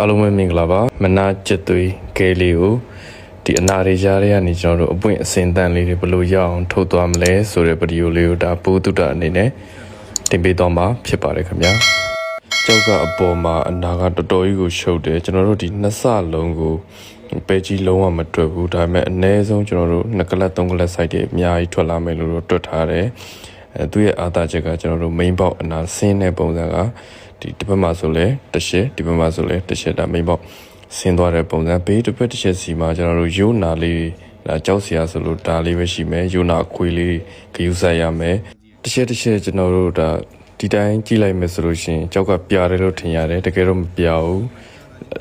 အားလုံးပဲမင်္ဂလာပါမနာကျက်သွေးကဲလေးကိုဒီအနာတွေကြားထဲကနေကျွန်တော်တို့အပွင့်အစင်တန်လေးတွေဘယ်လိုရအောင်ထုတ်သွားမလဲဆိုတဲ့ဗီဒီယိုလေးကိုဒါပိုးတုတအနေနဲ့တင်ပေးသွားမှာဖြစ်ပါတယ်ခင်ဗျာကျောက်ကအပေါ်မှာအနာကတော်တော်ကြီးကိုရှုပ်တယ်ကျွန်တော်တို့ဒီနှစ်ဆလုံးကိုပဲကြီးလုံးဝမတွက်ဘူးဒါပေမဲ့အ ਨੇ ဆုံးကျွန်တော်တို့နှစ်ကလပ်သုံးကလပ် site တွေအများကြီးထွက်လာမယ်လို့တော့တွက်ထားတယ်အဲသူရဲ့အာသာချက်ကကျွန်တော်တို့ main box အနာဆင်းတဲ့ပုံစံက ဒီတစ်ဖက်မှာဆိုလဲတစ်ရှစ်ဒီဘက်မှာဆိုလဲတစ်ရှစ်ဒါ main box ဆင်းသွားတဲ့ပုံစံဘေးတစ်ဖက်တစ်ချက်စီမှာကျွန်တော်တို့ယိုနာလေးဒါကြောက်စရာဆိုလို့ဒါလေးပဲရှိမယ်ယိုနာအခွေလေးဂယူဆိုင်ရမယ်တစ်ချက်တစ်ချက်ကျွန်တော်တို့ဒါဒီတိုင်းကြည့်လိုက်မယ်ဆိုလို့ရှိရင်ကြောက်ကပြတယ်လို့ထင်ရတယ်တကယ်တော့မပြဘူး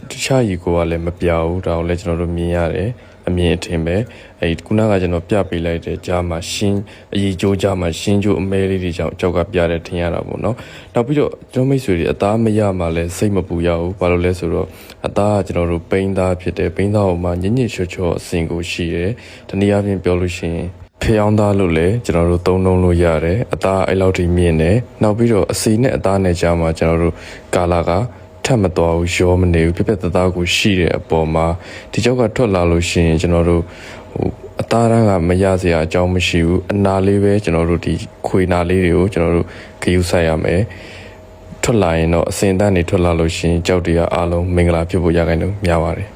တခြားရီကိုကလည်းမပြဘူးဒါကိုလည်းကျွန်တော်တို့မြင်ရတယ် အမြင်အထင်ပဲအဲဒီခုနကကျွန်တော်ပြပေးလိုက်တဲ့ကြားမှာရှင်းအည်ကြိုးကြားမှာရှင်းကြိုးအမဲလေးတွေကြောင့်ကြောက်ကပြတယ်ထင်ရတာပေါ့နော်နောက်ပြီးတော့ကျွန်တော်မိတ်ဆွေတွေအသားမရမှလည်းစိတ်မပူရဘူးဘာလို့လဲဆိုတော့အသားကကျွန်တော်တို့ပိန်းသားဖြစ်တယ်ပိန်းသားဟိုမှာညညချောချောအစင်ကိုရှိတယ်တနည်းအားဖြင့်ပြောလို့ရှိရင်ဖျောင်းသားလို့လည်းကျွန်တော်တို့သုံးလုံးလို့ရတယ်အသားအဲ့လောက်ထိမြင့်တယ်နောက်ပြီးတော့အစီနဲ့အသားနဲ့ကြားမှာကျွန်တော်တို့ကာလာက ထပ်မတော်ဘူးရောမနေဘူးပြက်ပြက်သားသားကိုရှိတဲ့အပေါ်မှာဒီကြောက်ကထွက်လာလို့ရှိရင်ကျွန်တော်တို့ဟိုအသားရန်ကမရစရာအကြောင်းမရှိဘူးအနာလေးပဲကျွန်တော်တို့ဒီခွေနာလေးတွေကိုကျွန်တော်တို့ဂယူဆိုင်ရမယ်ထွက်လာရင်တော့အစင်တန်းနေထွက်လာလို့ရှိရင်ကြောက်တရားအားလုံးမင်္ဂလာဖြစ်ဖို့ရခိုင်တော့များပါတယ်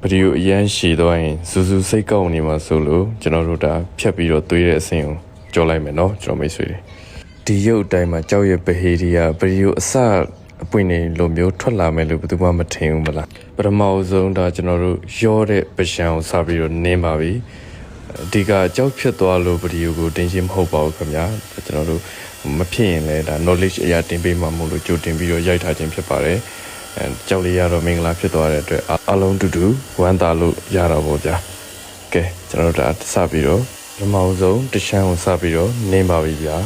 ဗီဒီယိုအရန်ရှည်သွားရင်စူးစူးစိတ်ကောက်နေမှာဆိုလို့ကျွန်တော်တို့ဒါဖြတ်ပြီးတော့သွေးတဲ့အစင်ကိုကြောလိုက်မယ်နော်ကျွန်တော်မိတ်ဆွေတွေဒီရုပ်အတိုင်းမှာကြောက်ရဲ့ဗဟေဒီယာဗီဒီယိုအစ အပွင့်နေလိုမျိုးထွက်လာမယ်လို့ဘယ်သူမှမထင်ဘူးမလားပထမအဆုံးဒါကျွန်တော်တို့ရောတဲ့ပရှံကိုစပြီးတော့နင်းပါပြီဒီကကြောက်ဖြစ်သွားလို့ဗီဒီယိုကိုတင်ရှင်းမဟုတ်ပါဘူးခင်ဗျာဒါကျွန်တော်တို့မဖြစ်ရင်လည်းဒါ knowledge အရာတင်ပေးမှမို့လို့ကြိုတင်ပြီးတော့ရိုက်ထားခြင်းဖြစ်ပါတယ်အဲကြောက်လေးရတော့မင်္ဂလာဖြစ်သွားတဲ့အတွက်အားလုံးတူတူဝမ်းသာလို့ရတော့ဗောဗျာကဲကျွန်တော်တို့ဒါစပြီးတော့ပထမဆုံးတရှမ်းကိုစပြီးတော့နင်းပါပြီဗျာ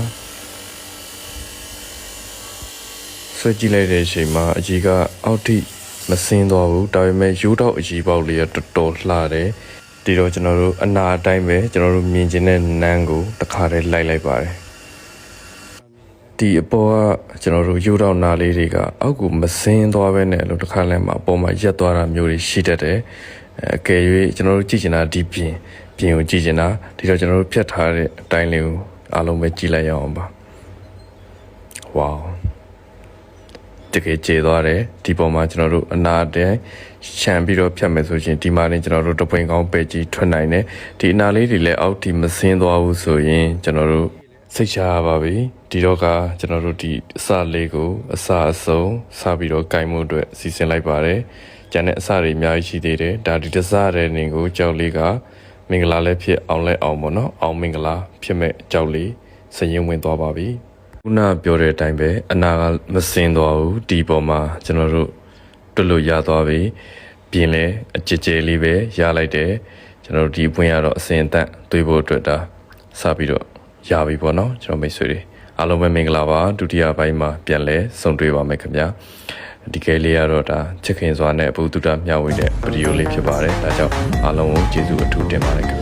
ဆွဲကြည့်လိုက်တဲ့အချိန်မှာအကြီးကအောက်ထိမစင်းသွားဘူးဒါပေမဲ့ရိုးတော့အကြီးပေါက်လေးကတော်တော်လှတယ်ဒီတော့ကျွန်တော်တို့အနာအတိုင်းပဲကျွန်တော်တို့မြင်ကျင်တဲ့နန်းကိုတစ်ခါတည်းလိုက်လိုက်ပါတယ်ဒီအပေါ်ကကျွန်တော်တို့ရိုးတော့နာလေးတွေကအောက်ကိုမစင်းသွားပဲနဲ့လို့တစ်ခါလဲမှာအပေါ်မှာရက်သွားတာမျိုးတွေရှိတတ်တယ်အဲအကယ်၍ကျွန်တော်တို့ကြည့်ချင်တာဒီပြင်ပြင်ကိုကြည့်ချင်တာဒီတော့ကျွန်တော်တို့ဖြတ်ထားတဲ့အတိုင်းလေးကိုအားလုံးပဲကြည့်လိုက်ရအောင်ပါဝေါ တကယ်ကျေသွားတယ်ဒီပေါ်မှာကျွန်တော်တို့အနာတဲရှံပြီးတော့ဖြတ်မယ်ဆိုရင်ဒီမှာနေကျွန်တော်တို့တပွင့်ကောင်းပဲကြီးထွက်နိုင်တယ်ဒီအနာလေးတွေလည်းအောက်ဒီမစင်းသွားဘူးဆိုရင်ကျွန်တော်တို့စိတ်ချရပါပြီဒီတော့ကကျွန်တော်တို့ဒီအစလေးကိုအစအဆုံးစပြီးတော့ကင်မှုအတွက်စီစဉ်လိုက်ပါတယ်ကျန်တဲ့အစတွေအများကြီးရှိသေးတယ်ဒါဒီတစတဲ့နေကိုကြောက်လေးကမင်္ဂလာလည်းဖြစ်အောင်လဲအောင်ပေါ့နော်အောင်မင်္ဂလာဖြစ်မဲ့ကြောက်လေးစရင်ဝင်သွားပါပြီ ခုနပြောတဲ့အတိုင်းပဲအနာကမစင်သွားဘူးဒီပေါ်မှာကျွန်တော်တို့တွတ်လို့ရသွားပြီပြင်လဲအကြည်ကြဲလေးပဲရလိုက်တယ်ကျွန်တော်တို့ဒီပွင့်ရတော့အစင်အသက်တွေးဖို့အတွက်ဒါစပြီးတော့ရပြီပေါ့နော်ကျွန်တော်မိတ်ဆွေတွေအားလုံးပဲမင်္ဂလာပါဒုတိယပိုင်းမှာပြန်လဲဆုံတွေ့ပါမယ်ခင်ဗျာဒီကဲလေးကတော့ဒါချစ်ခင်စွာနဲ့အပူတုဒမျှဝေတဲ့ဗီဒီယိုလေးဖြစ်ပါတယ်ဒါကြောင့်အားလုံးကိုကျေးဇူးအထူးတင်ပါတယ်ခင်ဗျာ